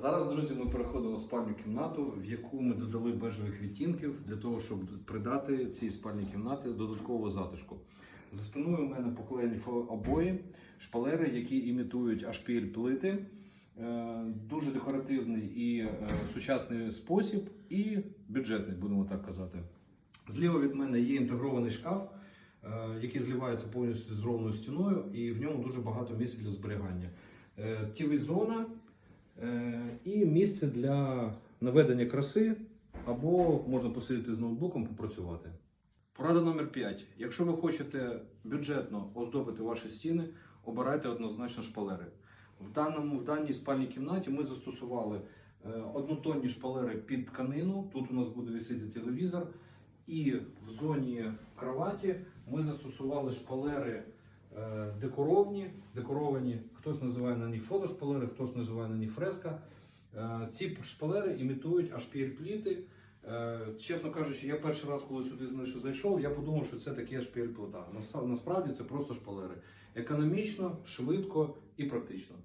зараз, друзі, ми переходимо в спальню кімнату, в яку ми додали бежевих відтінків для того, щоб придати цій спальній кімнаті додаткового затишку. За спиною у мене поклеєні обої, шпалери, які імітують HPL плити. Е, Дуже декоративний і е, сучасний спосіб, і бюджетний, будемо так казати. Зліва від мене є інтегрований шкаф, е, який зливається повністю з ровною стіною, і в ньому дуже багато місця для зберігання. тв зона і місце для наведення краси, або можна посидіти з ноутбуком, попрацювати. Порада номер 5. Якщо ви хочете бюджетно оздобити ваші стіни, обирайте однозначно шпалери. В, даному, в даній спальній кімнаті ми застосували е, однотонні шпалери під тканину. Тут у нас буде висіти телевізор. І в зоні кроваті ми застосували шпалери е, декоровні, декоровані. Хтось називає на них фотошпалери, хтось називає на них фреска. Е, ці шпалери імітують аж пліти. Е, чесно кажучи, я перший раз, коли сюди знайшов, зайшов, я подумав, що це такі HPL плита. Насправді це просто шпалери. Економічно, швидко і практично.